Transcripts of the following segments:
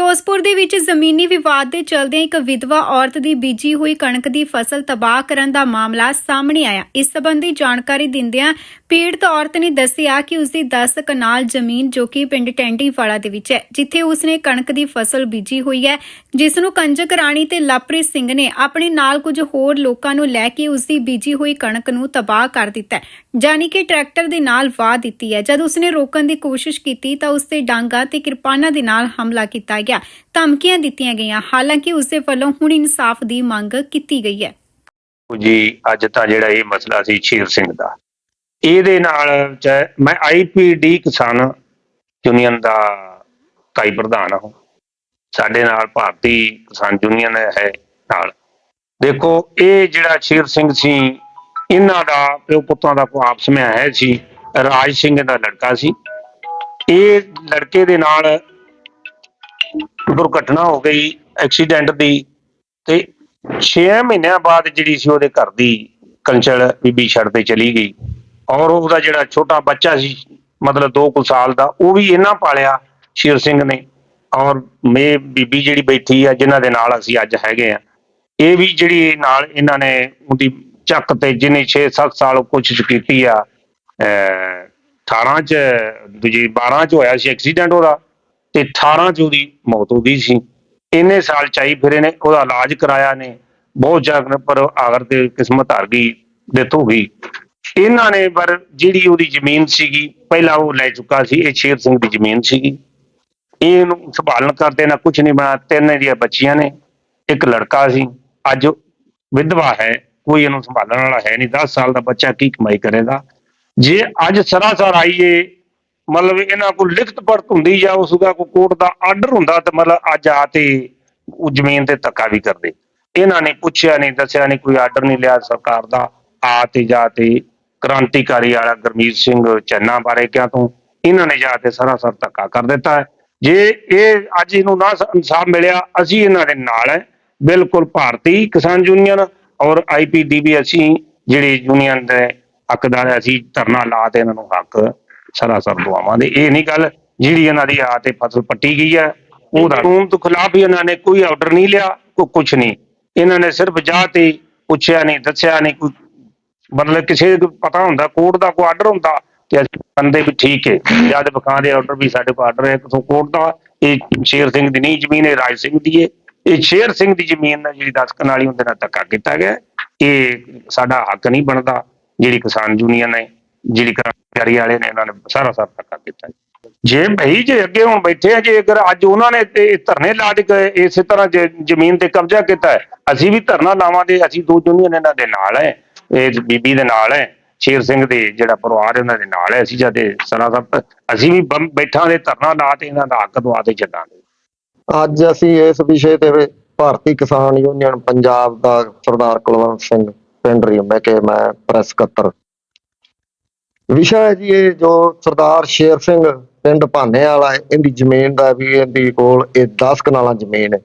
ਫਿਰੋਜ਼ਪੁਰ ਦੇ ਵਿੱਚ ਜ਼ਮੀਨੀ ਵਿਵਾਦ ਦੇ ਚਲਦਿਆਂ ਇੱਕ ਵਿਧਵਾ ਔਰਤ ਦੀ ਬੀਜੀ ਹੋਈ ਕਣਕ ਦੀ ਫਸਲ ਤਬਾਹ ਕਰਨ ਦਾ ਮਾਮਲਾ ਸਾਹਮਣੇ ਆਇਆ। ਇਸ ਸੰਬੰਧੀ ਜਾਣਕਾਰੀ ਦਿੰਦਿਆਂ ਪੀੜਤ ਔਰਤ ਨੇ ਦੱਸਿਆ ਕਿ ਉਸ ਦੀ 10 ਕਨਾਲ ਜ਼ਮੀਨ ਜੋ ਕਿ ਪਿੰਡ ਟੈਂਡੀਵਾਲਾ ਦੇ ਵਿੱਚ ਹੈ, ਜਿੱਥੇ ਉਸਨੇ ਕਣਕ ਦੀ ਫਸਲ ਬੀਜੀ ਹੋਈ ਹੈ, ਜਿਸ ਨੂੰ ਕੰਜਕ ਰਾਣੀ ਤੇ ਲਵਪ੍ਰੀਤ ਸਿੰਘ ਨੇ ਆਪਣੇ ਨਾਲ ਕੁਝ ਹੋਰ ਲੋਕਾਂ ਨੂੰ ਲੈ ਕੇ ਉਸ ਦੀ ਬੀਜੀ ਹੋਈ ਕਣਕ ਨੂੰ ਤਬਾਹ ਕਰ ਦਿੱਤਾ ਹੈ। ਜਾਨੀ ਕਿ ਟਰੈਕਟਰ ਦੇ ਨਾਲ ਵਾਹ ਦਿੱਤੀ ਹੈ। ਜਦ ਉਸ ਨੇ ਰੋਕਣ ਦੀ ਕੋਸ਼ਿਸ਼ ਕੀਤੀ ਤਾਂ ਉਸ ਤੇ ਡਾਂਗਾ ਤੇ ਕਿਰਪਾਨਾਂ ਦੇ ਨਾਲ ਹਮਲਾ ਕੀਤਾ ਗਿਆ। ਧਮਕੀਆਂ ਦਿੱਤੀਆਂ ਗਈਆਂ। ਹਾਲਾਂਕਿ ਉਸ ਦੇ ਵੱਲੋਂ ਹੁਣ ਇਨਸਾਫ ਦੀ ਮੰਗ ਕੀਤੀ ਗਈ ਹੈ। ਜੀ, ਅੱਜ ਤਾਂ ਜਿਹੜਾ ਇਹ ਮਸਲਾ ਸੀ ਸ਼ੇਰ ਸਿੰਘ ਦਾ। ਇਹਦੇ ਨਾਲ ਮੈਂ ਆਈਪੀਡੀ ਕਿਸਾਨ ਯੂਨੀਅਨ ਦਾ ਕਾਈ ਪ੍ਰਧਾਨ ਹਾਂ। ਸਾਡੇ ਨਾਲ ਭਾਰਤੀ ਕਿਸਾਨ ਯੂਨੀਅਨ ਹੈ ਨਾਲ। ਦੇਖੋ, ਇਹ ਜਿਹੜਾ ਸ਼ੇਰ ਸਿੰਘ ਸੀ, ਇਹਨਾਂ ਦਾ ਪਿਓ ਪੁੱਤਾਂ ਦਾ ਕੋਈ ਆਪਸ ਵਿੱਚ ਹੈ ਸੀ। ਰਾਜ ਸਿੰਘ ਦਾ ਲੜਕਾ ਸੀ। ਇਹ ਲੜਕੇ ਦੇ ਨਾਲ ਦੁਰਘਟਨਾ ਹੋ ਗਈ ਐਕਸੀਡੈਂਟ ਦੀ ਤੇ 6 ਮਹੀਨਿਆਂ ਬਾਅਦ ਜਿਹੜੀ ਸੀ ਉਹਦੇ ਘਰ ਦੀ ਕੰਚਲ ਬੀਬੀ ਛੱਡ ਤੇ ਚਲੀ ਗਈ ਔਰ ਉਹਦਾ ਜਿਹੜਾ ਛੋਟਾ ਬੱਚਾ ਸੀ, ਮਤਲਬ 2 ਕੁ ਸਾਲ ਦਾ, ਉਹ ਵੀ ਇਹਨਾਂ ਪਾਲਿਆ ਸ਼ੇਰ ਸਿੰਘ ਨੇ ਔਰ ਮੇ ਬੀਬੀ ਜਿਹੜੀ ਬੈਠੀ ਆ, ਜਿਨ੍ਹਾਂ ਦੇ ਨਾਲ ਅਸੀਂ ਅੱਜ ਹੈਗੇ ਆ, ਇਹ ਵੀ ਜਿਹੜੀ ਨਾਲ ਇਹਨਾਂ ਨੇ ਉਹਦੀ ਚੱਕ ਤੇ ਜਿਹਨੇ 6-7 ਸਾਲ ਕੋਸ਼ਿਸ਼ ਕੀਤੀ ਆ, ਅਹ 18 ਚ, ਦੂਜੀ 12 ਚ ਹੋਇਆ ਸੀ ਐਕਸੀਡੈਂਟ ਉਹਦਾ ਤੇ 18 ਚ ਉਹਦੀ ਮੌਤ ਹੋ ਗਈ ਸੀ। ਇੰਨੇ ਸਾਲ ਚਾਈ ਫਿਰੇ ਨੇ, ਉਹਦਾ ਇਲਾਜ ਕਰਾਇਆ ਨੇ। ਬਹੁਤ ਜਾਗਨ ਪਰ ਆਖਰ ਤੇ ਕਿਸਮਤ ਹਾਰ ਗਈ, ਡੈਥ ਹੋ ਗਈ। ਇਹਨਾਂ ਨੇ ਪਰ ਜਿਹੜੀ ਉਹਦੀ ਜ਼ਮੀਨ ਸੀਗੀ, ਪਹਿਲਾਂ ਉਹ ਲੈ ਚੁੱਕਾ ਸੀ, ਇਹ ਸ਼ੇਰ ਸਿੰਘ ਦੀ ਜ਼ਮੀਨ ਸੀਗੀ। ਇਹਨੂੰ ਸੰਭਾਲਣ ਕਰਦੇ ਨਾ ਕੁਝ ਨਹੀਂ ਬਣਾ ਤਿੰਨ ਇਹਦੀਆਂ ਬੱਚੀਆਂ ਨੇ, ਇੱਕ ਲੜਕਾ ਸੀ। ਅੱਜ ਵਿਧਵਾ ਹੈ, ਕੋਈ ਇਹਨੂੰ ਸੰਭਾਲਣ ਵਾਲਾ ਹੈ ਨਹੀਂ। 10 ਸਾਲ ਦਾ ਬੱਚਾ ਕੀ ਕਮਾਈ ਕਰੇਗਾ। ਜੇ ਅੱਜ ਸਰਾਸਰ ਆਈਏ ਮਤਲਬ ਇਹਨਾਂ ਕੋਲ ਲਿਖਤ ਪੜਤ ਹੁੰਦੀ ਜਾਂ ਉਸਦਾ ਕੋਈ ਕੋਰਟ ਦਾ ਆਰਡਰ ਹੁੰਦਾ ਤੇ ਮਤਲਬ ਅੱਜ ਆ ਤੇ ਉਹ ਜ਼ਮੀਨ ਤੇ ਧੱਕਾ ਵੀ ਕਰਦੇ। ਇਹਨਾਂ ਨੇ ਪੁੱਛਿਆ ਨਹੀਂ, ਦੱਸਿਆ ਨਹੀਂ, ਕੋਈ ਆਰਡਰ ਨਹੀਂ ਲਿਆ ਸਰਕਾਰ ਦਾ। ਆ ਤੇ ਜਾ ਤੇ ਕ੍ਰਾਂਤੀਕਾਰੀ ਵਾਲਾ ਗੁਰਮੀਤ ਸਿੰਘ ਚੰਨਾ ਬਾਰੇ ਕਿਹਾ ਤੂੰ? ਇਹਨਾਂ ਨੇ ਜਾ ਕੇ ਸਰਾਸਰ ਧੱਕਾ ਕਰ ਦਿੱਤਾ ਹੈ। ਜੇ ਇਹ ਅੱਜ ਇਹਨੂੰ ਨਾ ਇਨਸਾਫ ਮਿਲਿਆ, ਅਸੀਂ ਇਹਨਾਂ ਦੇ ਨਾਲ ਹੈ। ਬਿਲਕੁਲ ਭਾਰਤੀ ਕਿਸਾਨ ਯੂਨੀਅਨ ਔਰ ਆਈਪੀਡੀਬੀ ਅਸੀਂ ਜਿਹੜੀ ਯੂਨੀਅਨ ਦੇ ਹੱਕਦਾਰ ਅਸੀਂ ਧਰਨਾ ਲਾ ਤੇ ਇਹਨਾਂ ਨੂੰ ਹੱਕ ਸਰਾਸਰ ਦਵਾਵਾਂਗੇ ਇਹ ਨਹੀਂ ਗੱਲ ਜਿਹੜੀ ਇਹਨਾਂ ਦੀ ਆ ਤੇ ਫਸਲ ਪੱਟੀ ਗਈ ਹੈ, ਉਹ ਕਾਨੂੰਨ ਤੋਂ ਖਿਲਾਫ ਹੀ ਇਹਨਾਂ ਨੇ ਕੋਈ ਆਰਡਰ ਨਹੀਂ ਲਿਆ ਕੋਈ ਕੁਝ ਨਹੀਂ। ਇਹਨਾਂ ਨੇ ਸਿਰਫ ਜਾ ਤੇ ਪੁੱਛਿਆ ਨਹੀਂ, ਦੱਸਿਆ ਨਹੀਂ, ਕੋਈ ਮਤਲਬ ਕਿਸੇ ਨੂੰ ਪਤਾ ਹੁੰਦਾ, ਕੋਰਟ ਦਾ ਕੋਈ ਆਰਡਰ ਹੁੰਦਾ, ਤੇ ਅਸੀਂ ਕਹਿੰਦੇ ਵੀ ਠੀਕ ਹੈ। ਜਦ ਬਕਾਂ ਦੇ ਆਰਡਰ ਵੀ ਸਾਡੇ ਕੋਲ ਆਰਡਰ ਹੈ ਕਿਥੋਂ ਕੋਰਟ ਦਾ, ਇਹ ਸ਼ੇਰ ਸਿੰਘ ਦੀ ਨਹੀਂ ਜ਼ਮੀਨ ਹੈ ਰਾਜ ਸਿੰਘ ਦੀ ਹੈ। ਇਹ ਸ਼ੇਰ ਸਿੰਘ ਦੀ ਜ਼ਮੀਨ ਨਾਲ ਜਿਹੜੀ 10 ਕਨਾਲੀ ਉਹਦੇ ਨਾਲ ਧੱਕਾ ਕੀਤਾ ਗਿਆ। ਇਹ ਸਾਡਾ ਹੱਕ ਨਹੀਂ ਬਣਦਾ, ਜਿਹੜੀ ਕਿਸਾਨ ਯੂਨੀਅਨ ਹੈ, ਜਿਹੜੀ ਕਰਮਚਾਰੀ ਵਾਲੇ ਨੇ ਇਹਨਾਂ ਨੇ ਸਾਰਾ ਸਾਰਾ ਧੱਕਾ ਕੀਤਾ ਜੇ। ਭਈ ਜੇ ਅੱਗੇ ਹੁਣ ਬੈਠੇ ਆ ਜੇ ਅਗਰ ਅੱਜ ਉਹਨਾਂ ਨੇ ਤੇ ਧਰਨੇ ਲਾ ਕੇ ਇਸੇ ਤਰ੍ਹਾਂ ਜ- ਜ਼ਮੀਨ ਤੇ ਕਬਜ਼ਾ ਕੀਤਾ ਹੈ, ਅਸੀਂ ਵੀ ਧਰਨਾ ਲਾਵਾਂਗੇ ਅਸੀਂ ਦੋ ਯੂਨੀਅਨ ਇਹਨਾਂ ਦੇ ਨਾਲ ਹੈ ਇਹ ਬੀਬੀ ਦੇ ਨਾਲ ਹੈ ਸ਼ੇਰ ਸਿੰਘ ਦੇ ਜਿਹੜਾ ਪਰਿਵਾਰ ਹੈ ਉਹਨਾਂ ਦੇ ਨਾਲ ਹੈ ਅਸੀਂ ਜਦ ਇਹ ਸਰਾਸਰ ਅਸੀਂ ਵੀ ਬੈਠਾਂ ਦੇ ਧਰਨਾ ਲਾ ਤੇ ਇਹਨਾਂ ਦਾ ਹੱਕ ਦਵਾ ਤੇ ਛੱਡਾਂਗੇ ਅੱਜ ਅਸੀਂ ਇਸ ਵਿਸ਼ੇ ਤੇ ਭਾਰਤੀ ਕਿਸਾਨ ਯੂਨੀਅਨ ਪੰਜਾਬ ਦਾ ਸਰਦਾਰ ਕੁਲਵੰਤ ਸਿੰਘ ਪਿੰਡ ਰਿੰਬੇ ਕੇ ਮੈਂ ਪ੍ਰੈਸ ਸਕੱਤਰ। ਵਿਸ਼ਾ ਹੈ ਜੀ ਇਹ ਜੋ ਸਰਦਾਰ ਸ਼ੇਰ ਸਿੰਘ ਪਿੰਡ ਭਾਨੇ ਵਾਲਾ ਹੈ, ਇਹਦੀ ਜ਼ਮੀਨ ਦਾ ਵੀ ਇਹਦੀ ਕੋਲ ਇਹ 10 ਕਨਾਲਾਂ ਜ਼ਮੀਨ ਹੈ।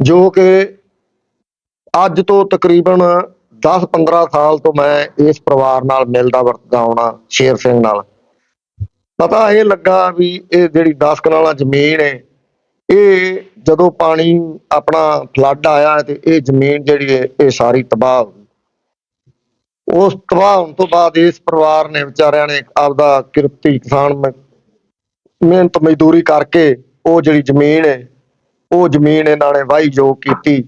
ਜੋ ਕਿ ਅੱਜ ਤੋਂ ਤਕਰੀਬਨ 10-15 ਸਾਲ ਤੋਂ ਮੈਂ ਇਸ ਪਰਿਵਾਰ ਨਾਲ ਮਿਲਦਾ ਵਰਤਦਾ ਆਉਣਾ ਸ਼ੇਰ ਸਿੰਘ ਨਾਲ। ਪਤਾ ਇਹ ਲੱਗਾ ਵੀ ਇਹ ਜਿਹੜੀ 10 ਕਨਾਲਾਂ ਜ਼ਮੀਨ ਹੈ, ਇਹ ਜਦੋਂ ਪਾਣੀ ਆਪਣਾ ਫਲੱਡ ਆਇਆ ਤੇ ਇਹ ਜ਼ਮੀਨ ਜਿਹੜੀ ਹੈ, ਇਹ ਸਾਰੀ ਤਬਾਹ ਉਸ ਤਬਾਹ ਹੋਣ ਤੋਂ ਬਾਅਦ ਇਸ ਪਰਿਵਾਰ ਨੇ ਵਿਚਾਰਿਆਂ ਨੇ ਆਪਦਾ ਕਿਰਤੀ ਕਿਸਾਨ ਮਿਹਨਤ ਮਜ਼ਦੂਰੀ ਕਰਕੇ ਉਹ ਜਿਹੜੀ ਜ਼ਮੀਨ ਹੈ, ਉਹ ਜ਼ਮੀਨ ਇਹਨਾਂ ਨੇ ਵਾਹੀ ਜੋ ਕੀਤੀ,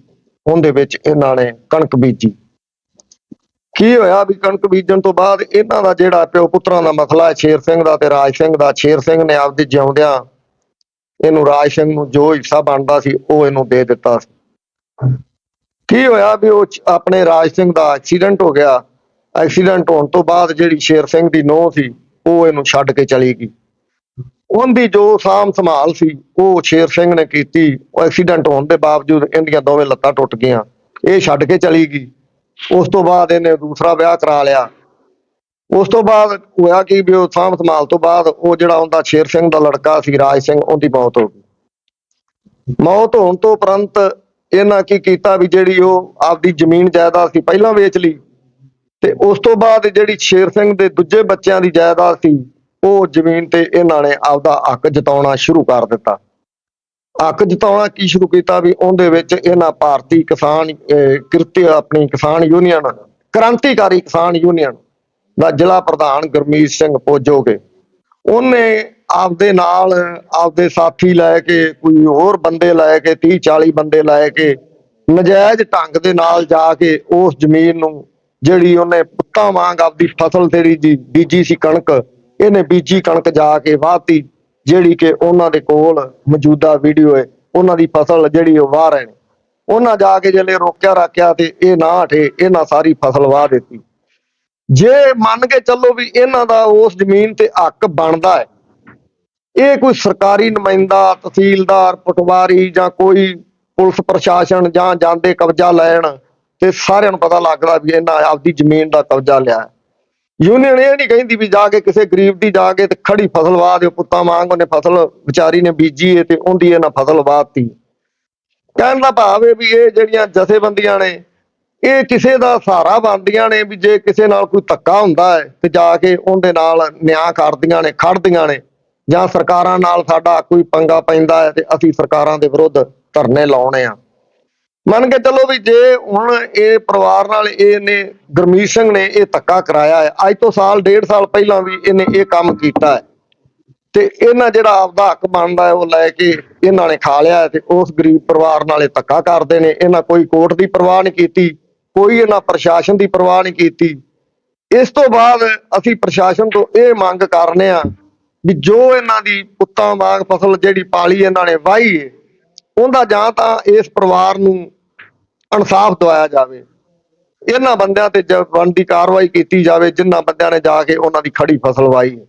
ਉਹਦੇ ਵਿੱਚ ਇਹਨਾਂ ਨੇ ਕਣਕ ਬੀਜੀ। ਕੀ ਹੋਇਆ ਵੀ ਕਣਕ ਬੀਜਣ ਤੋਂ ਬਾਅਦ ਇਹਨਾਂ ਦਾ ਜਿਹੜਾ ਪਿਓ ਪੁੱਤਰਾਂ ਦਾ ਮਸਲਾ ਹੈ, ਸ਼ੇਰ ਸਿੰਘ ਦਾ ਤੇ ਰਾਜ ਸਿੰਘ ਦਾ, ਸ਼ੇਰ ਸਿੰਘ ਨੇ ਆਪਦੇ ਜਿਉਂਦਿਆਂ ਇਹਨੂੰ ਰਾਜ ਸਿੰਘ ਨੂੰ ਜੋ ਹਿੱਸਾ ਬਣਦਾ ਸੀ, ਉਹ ਇਹਨੂੰ ਦੇ ਦਿੱਤਾ ਸੀ। ਕੀ ਹੋਇਆ ਵੀ ਉਹ ਆਪਣੇ ਰਾਜ ਸਿੰਘ ਦਾ ਐਕਸੀਡੈਂਟ ਹੋ ਗਿਆ ਐਕਸੀਡੈਂਟ ਹੋਣ ਤੋਂ ਬਾਅਦ ਜਿਹੜੀ ਸ਼ੇਰ ਸਿੰਘ ਦੀ ਨੂੰਹ ਸੀ, ਉਹ ਇਹਨੂੰ ਛੱਡ ਕੇ ਚਲੀ ਗਈ। ਉਹਦੀ ਜੋ ਸਾਂਭ ਸੰਭਾਲ ਸੀ, ਉਹ ਸ਼ੇਰ ਸਿੰਘ ਨੇ ਕੀਤੀ। ਉਹ ਐਕਸੀਡੈਂਟ ਹੋਣ ਦੇ ਬਾਵਜੂਦ ਇਹਦੀਆਂ ਦੋਵੇਂ ਲੱਤਾਂ ਟੁੱਟ ਗਈਆਂ। ਇਹ ਛੱਡ ਕੇ ਚਲੀ ਗਈ। ਉਸ ਤੋਂ ਬਾਅਦ ਇਹਨੇ ਦੂਸਰਾ ਵਿਆਹ ਕਰਾ ਲਿਆ। ਉਸ ਤੋਂ ਬਾਅਦ ਹੋਇਆ ਕਿ ਵੀ ਉਹ ਸਾਂਭ ਸੰਭਾਲ ਤੋਂ ਬਾਅਦ ਉਹ ਜਿਹੜਾ ਉਹਦਾ ਸ਼ੇਰ ਸਿੰਘ ਦਾ ਲੜਕਾ ਸੀ, ਰਾਜ ਸਿੰਘ, ਉਹਦੀ ਮੌਤ ਹੋ ਗਈ। ਮੌਤ ਹੋਣ ਤੋਂ ਉਪਰੰਤ ਇਹਨਾਂ ਕੀ ਕੀਤਾ ਵੀ ਜਿਹੜੀ ਉਹ ਆਪਦੀ ਜ਼ਮੀਨ ਜਾਇਦਾਦ ਸੀ, ਪਹਿਲਾਂ ਵੇਚ ਲਈ। ਤੇ ਉਸ ਤੋਂ ਬਾਅਦ ਜਿਹੜੀ ਸ਼ੇਰ ਸਿੰਘ ਦੇ ਦੂਜੇ ਬੱਚਿਆਂ ਦੀ ਜਾਇਦਾਦ ਸੀ, ਉਹ ਜ਼ਮੀਨ ਤੇ ਇਹਨਾਂ ਨੇ ਆਪਦਾ ਹੱਕ ਜਤਾਉਣਾ ਸ਼ੁਰੂ ਕਰ ਦਿੱਤਾ। ਹੱਕ ਜਤਾਉਣਾ ਕੀ ਸ਼ੁਰੂ ਕੀਤਾ ਵੀ ਉਹਦੇ ਵਿੱਚ ਇਹਨਾਂ ਭਾਰਤੀ ਕਿਸਾਨ ਕਿਰਤੀ ਆਪਣੀ ਕਿਸਾਨ ਯੂਨੀਅਨ, ਕ੍ਰਾਂਤੀਕਾਰੀ ਕਿਸਾਨ ਯੂਨੀਅਨ ਦਾ ਜ਼ਿਲ੍ਹਾ ਪ੍ਰਧਾਨ ਗੁਰਮੀਤ ਸਿੰਘ ਪੋਜੋਗੇ ਉਹਨੇ ਆਪਦੇ ਨਾਲ ਆਪਦੇ ਸਾਥੀ ਲੈ ਕੇ, ਕੋਈ ਹੋਰ ਬੰਦੇ ਲੈ ਕੇ 30 40 ਬੰਦੇ ਲੈ ਕੇ, ਨਜਾਇਜ਼ ਢੰਗ ਦੇ ਨਾਲ ਜਾ ਕੇ ਉਸ ਜ਼ਮੀਨ ਨੂੰ ਜਿਹੜੀ ਉਹਨੇ ਪੁੱਤਾਂ ਵਾਂਗ ਆਪਦੀ ਫਸਲ ਜਿਹੜੀ ਜੀ ਬੀਜੀ ਸੀ ਕਣਕ, ਇਹਨੇ ਬੀਜੀ ਕਣਕ ਜਾ ਕੇ ਵਾਹਤੀ, ਜਿਹੜੀ ਕਿ ਉਹਨਾਂ ਦੇ ਕੋਲ ਮੌਜੂਦਾ ਵੀਡੀਓ ਹੈ, ਉਹਨਾਂ ਦੀ ਫਸਲ ਜਿਹੜੀ ਉਹ ਵਾਹ ਰਹੇ ਨੇ। ਉਹਨਾਂ ਜਾ ਕੇ ਜਿਹੜੇ ਰੋਕਿਆ ਰੱਖਿਆ ਤੇ ਇਹ ਨਾ ਹਟੇ, ਇਹਨਾਂ ਸਾਰੀ ਫਸਲ ਵਾਹ ਦਿੱਤੀ। ਜੇ ਮੰਨ ਕੇ ਚੱਲੋ ਵੀ ਇਹਨਾਂ ਦਾ ਉਸ ਜ਼ਮੀਨ ਤੇ ਹੱਕ ਬਣਦਾ ਹੈ, ਇਹ ਕੋਈ ਸਰਕਾਰੀ ਨੁਮਾਇੰਦਾ, ਤਹਿਸੀਲਦਾਰ, ਪਟਵਾਰੀ ਜਾਂ ਕੋਈ ਪੁਲਿਸ ਪ੍ਰਸ਼ਾਸਨ ਜਾਂ ਜਾਂਦੇ ਕਬਜ਼ਾ ਲੈਣ ਤੇ ਸਾਰਿਆਂ ਨੂੰ ਪਤਾ ਲੱਗਦਾ ਵੀ ਇਹਨਾਂ ਆਪਦੀ ਜ਼ਮੀਨ ਦਾ ਕਬਜ਼ਾ ਲਿਆ ਯੂਨੀਅਨ ਇਹ ਨਹੀਂ ਕਹਿੰਦੀ ਵੀ ਜਾ ਕੇ ਕਿਸੇ ਗਰੀਬ ਦੀ ਜਾ ਕੇ ਤੇ ਖੜੀ ਫਸਲ ਵਾਹ ਦਿਓ, ਪੁੱਤਾਂ ਵਾਂਗ ਉਹਨੇ ਫਸਲ ਵਿਚਾਰੀ ਨੇ ਬੀਜੀ ਏ ਤੇ ਉਹਦੀ ਇਹਨਾਂ ਫਸਲ ਵਾਹਤੀ। ਕਹਿਣ ਦਾ ਭਾਵ ਹੈ ਵੀ ਇਹ ਜਿਹੜੀਆਂ ਜਥੇਬੰਦੀਆਂ ਨੇ, ਇਹ ਕਿਸੇ ਦਾ ਸਹਾਰਾ ਬਣਦੀਆਂ ਨੇ ਵੀ ਜੇ ਕਿਸੇ ਨਾਲ ਕੋਈ ਧੱਕਾ ਹੁੰਦਾ ਹੈ ਤੇ ਜਾ ਕੇ ਉਹਦੇ ਨਾਲ ਨਿਆਂ ਕਰਦੀਆਂ ਨੇ, ਖੜਦੀਆਂ ਨੇ ਜਾਂ ਸਰਕਾਰਾਂ ਨਾਲ ਸਾਡਾ ਕੋਈ ਪੰਗਾ ਪੈਂਦਾ ਹੈ ਤੇ ਅਸੀਂ ਸਰਕਾਰਾਂ ਦੇ ਵਿਰੁੱਧ ਧਰਨੇ ਲਾਉਣੇ ਆ। ਮੰਨ ਕੇ ਚੱਲੋ ਵੀ ਜੇ ਹੁਣ ਇਹ ਪਰਿਵਾਰ ਨਾਲ ਇਹਨੇ ਗੁਰਮੀਤ ਸਿੰਘ ਨੇ ਇਹ ਧੱਕਾ ਕਰਾਇਆ ਹੈ, ਅੱਜ ਤੋਂ ਸਾਲ, ਡੇਢ ਸਾਲ ਪਹਿਲਾਂ ਵੀ ਇਹਨੇ ਇਹ ਕੰਮ ਕੀਤਾ ਹੈ। ਤੇ ਇਹਨਾਂ ਜਿਹੜਾ ਆਪਦਾ ਹੱਕ ਬਣਦਾ ਹੈ, ਉਹ ਲੈ ਕੇ ਇਹਨਾਂ ਨੇ ਖਾ ਲਿਆ ਤੇ ਉਸ ਗਰੀਬ ਪਰਿਵਾਰ ਨਾਲ ਇਹ ਧੱਕਾ ਕਰਦੇ ਨੇ। ਇਹਨਾਂ ਕੋਈ ਕੋਰਟ ਦੀ ਪਰਵਾਹ ਨਹੀਂ ਕੀਤੀ, ਕੋਈ ਇਹਨਾਂ ਪ੍ਰਸ਼ਾਸਨ ਦੀ ਪਰਵਾਹ ਨਹੀਂ ਕੀਤੀ। ਇਸ ਤੋਂ ਬਾਅਦ ਅਸੀਂ ਪ੍ਰਸ਼ਾਸਨ ਤੋਂ ਇਹ ਮੰਗ ਕਰਨੇ ਆ ਵੀ ਜੋ ਇਹਨਾਂ ਦੀ ਪੁੱਤਾਂ ਵਾਂਗ ਫਸਲ ਜਿਹੜੀ ਪਾਲੀ ਇਹਨਾਂ ਨੇ ਵਾਹੀ ਹੈ, ਉਹਦਾ ਜਾਂ ਤਾਂ ਇਸ ਪਰਿਵਾਰ ਨੂੰ ਇਨਸਾਫ ਦਵਾਇਆ ਜਾਵੇ। ਇਹਨਾਂ ਬੰਦਿਆਂ ਤੇ ਜ- ਬਣਦੀ ਕਾਰਵਾਈ ਕੀਤੀ ਜਾਵੇ ਜਿਨ੍ਹਾਂ ਬੰਦਿਆਂ ਨੇ ਜਾ ਕੇ ਉਹਨਾਂ ਦੀ ਖੜੀ ਫਸਲ ਵਾਈ।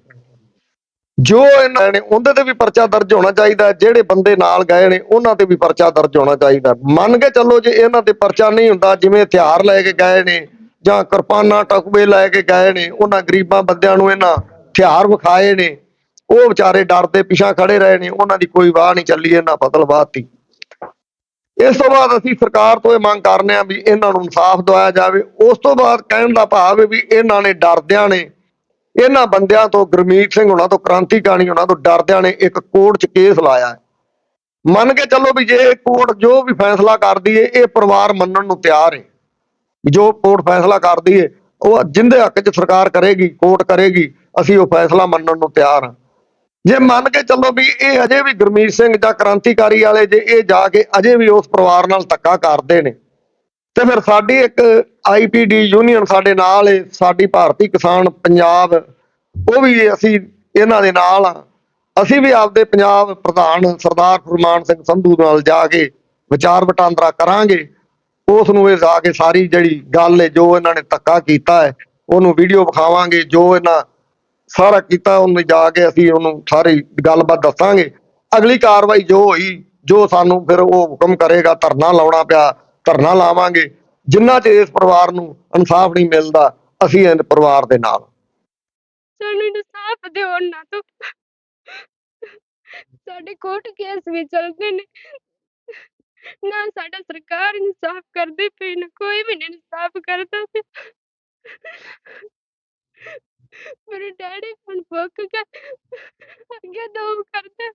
ਜੋ ਇਹਨਾਂ ਨੇ, ਉਹਦੇ ਤੇ ਵੀ ਪਰਚਾ ਦਰਜ ਹੋਣਾ ਚਾਹੀਦਾ ਜਿਹੜੇ ਬੰਦੇ ਨਾਲ ਗਏ ਨੇ, ਉਹਨਾਂ ਤੇ ਵੀ ਪਰਚਾ ਦਰਜ ਹੋਣਾ ਚਾਹੀਦਾ ਮੰਨ ਕੇ ਚੱਲੋ ਜੇ ਇਹਨਾਂ ਤੇ ਪਰਚਾ ਨਹੀਂ ਹੁੰਦਾ, ਜਿਵੇਂ ਹਥਿਆਰ ਲੈ ਕੇ ਗਏ ਨੇ, ਜਾਂ ਕਿਰਪਾਨਾਂ, ਟਕਵੇ ਲੈ ਕੇ ਗਏ ਨੇ, ਉਹਨਾਂ ਗਰੀਬਾਂ ਬੰਦਿਆਂ ਨੂੰ ਇਹਨਾਂ ਹਥਿਆਰ ਵਿਖਾਏ ਨੇ, ਉਹ ਵਿਚਾਰੇ ਡਰਦੇ ਪਿਛਾ ਖੜੇ ਰਹੇ ਨੇ, ਉਹਨਾਂ ਦੀ ਕੋਈ ਵਾਹ ਨਹੀਂ ਚੱਲੀ, ਇਹਨਾਂ ਫਸਲ ਵਾਹਤੀ ਇਸ ਤੋਂ ਬਾਅਦ ਅਸੀਂ ਸਰਕਾਰ ਤੋਂ ਇਹ ਮੰਗ ਕਰਨੇ ਆ ਵੀ ਇਹਨਾਂ ਨੂੰ ਇਨਸਾਫ ਦਵਾਇਆ ਜਾਵੇ। ਉਸ ਤੋਂ ਬਾਅਦ ਕਹਿਣ ਦਾ ਭਾਵ ਹੈ ਵੀ ਇਹਨਾਂ ਨੇ ਡਰਦਿਆਂ ਨੇ, ਇਹਨਾਂ ਬੰਦਿਆਂ ਤੋਂ, ਗੁਰਮੀਤ ਸਿੰਘ ਉਹਨਾਂ ਤੋਂ, ਕ੍ਰਾਂਤੀਕਾਰੀ ਉਹਨਾਂ ਤੋਂ ਡਰਦਿਆਂ ਨੇ ਇੱਕ ਕੋਰਟ 'ਚ ਕੇਸ ਲਾਇਆ ਹੈ। ਮੰਨ ਕੇ ਚੱਲੋ ਵੀ ਜੇ ਕੋਰਟ ਜੋ ਵੀ ਫੈਸਲਾ ਕਰਦੀ ਏ, ਇਹ ਪਰਿਵਾਰ ਮੰਨਣ ਨੂੰ ਤਿਆਰ ਏ। ਜੋ ਕੋਰਟ ਫੈਸਲਾ ਕਰਦੀ ਏ, ਉਹ ਜਿੰਦੇ ਹੱਕ 'ਚ ਸਰਕਾਰ ਕਰੇਗੀ, ਕੋਰਟ ਕਰੇਗੀ, ਅਸੀਂ ਉਹ ਫੈਸਲਾ ਮੰਨਣ ਨੂੰ ਤਿਆਰ ਹਾਂ। ਜੇ ਮੰਨ ਕੇ ਚੱਲੋ ਵੀ ਇਹ ਅਜੇ ਵੀ ਗੁਰਮੀਤ ਸਿੰਘ ਜਾਂ ਕ੍ਰਾਂਤੀਕਾਰੀ ਵਾਲੇ ਜੇ ਇਹ ਜਾ ਕੇ ਅਜੇ ਵੀ ਉਸ ਪਰਿਵਾਰ ਨਾਲ ਧੱਕਾ ਕਰਦੇ ਨੇ, ਤੇ ਫਿਰ ਸਾਡੀ ਇੱਕ ਆਈਪੀਡੀ ਯੂਨੀਅਨ ਸਾਡੇ ਨਾਲ ਹੈ ਸਾਡੀ ਭਾਰਤੀ ਕਿਸਾਨ ਪੰਜਾਬ, ਉਹ ਵੀ ਅਸੀਂ ਇਹਨਾਂ ਦੇ ਨਾਲ ਆ। ਅਸੀਂ ਵੀ ਆਪਦੇ ਪੰਜਾਬ ਪ੍ਰਧਾਨ ਸਰਦਾਰ ਗੁਰਮਾਨ ਸਿੰਘ ਸੰਧੂ ਨਾਲ ਜਾ ਕੇ ਵਿਚਾਰ ਵਟਾਂਦਰਾ ਕਰਾਂਗੇ। ਉਸ ਨੂੰ ਇਹ ਜਾ ਕੇ ਸਾਰੀ ਜਿਹੜੀ ਗੱਲ ਹੈ ਜੋ ਇਹਨਾਂ ਨੇ ਧੱਕਾ ਕੀਤਾ ਹੈ ਉਹਨੂੰ ਵੀਡੀਓ ਵਿਖਾਵਾਂਗੇ, ਜੋ ਇਹਨਾਂ ਸਾਰਾ ਕੀਤਾ, ਉਹਨੂੰ ਜਾ ਕੇ ਅਸੀਂ ਉਹਨੂੰ ਸਾਰੀ ਗੱਲਬਾਤ ਦੱਸਾਂਗੇ। ਅਗਲੀ ਕਾਰਵਾਈ ਜੋ ਹੋਈ, ਜੋ ਸਾਨੂੰ ਫਿਰ ਉਹ ਹੁਕਮ ਕਰੇਗਾ, ਧਰਨਾ ਲਾਉਣਾ ਪਿਆ, ਧਰਨਾ ਲਾਵਾਂਗੇ। ਜਿੰਨਾ ਚਿਰ ਇਸ ਪਰਿਵਾਰ ਨੂੰ ਇਨਸਾਫ ਨਹੀਂ ਮਿਲਦਾ, ਅਸੀਂ ਇਸ ਪਰਿਵਾਰ ਦੇ ਨਾਲ। ਸਾਨੂੰ ਇਨਸਾਫ ਦਿਓ ਉਹਨਾਂ ਤੋਂ। ਸਾਡੇ ਕੋਰਟ ਕੇਸ ਵੀ ਚੱਲਦੇ ਨੇ। ਨਾ ਸਾਡਾ ਸਰਕਾਰ ਇਨਸਾਫ ਕਰਦੀ ਪਈ ਨਾ, ਕੋਈ ਵੀ ਇਨਸਾਫ ਕਰਦਾ ਪਿਆ। ਮੇਰੇ ਡੈਡੀ ਹੁਣ ਮੁੱਕ ਗਏ ਅੱਗੇ ਦੋ ਕਰਦੇ।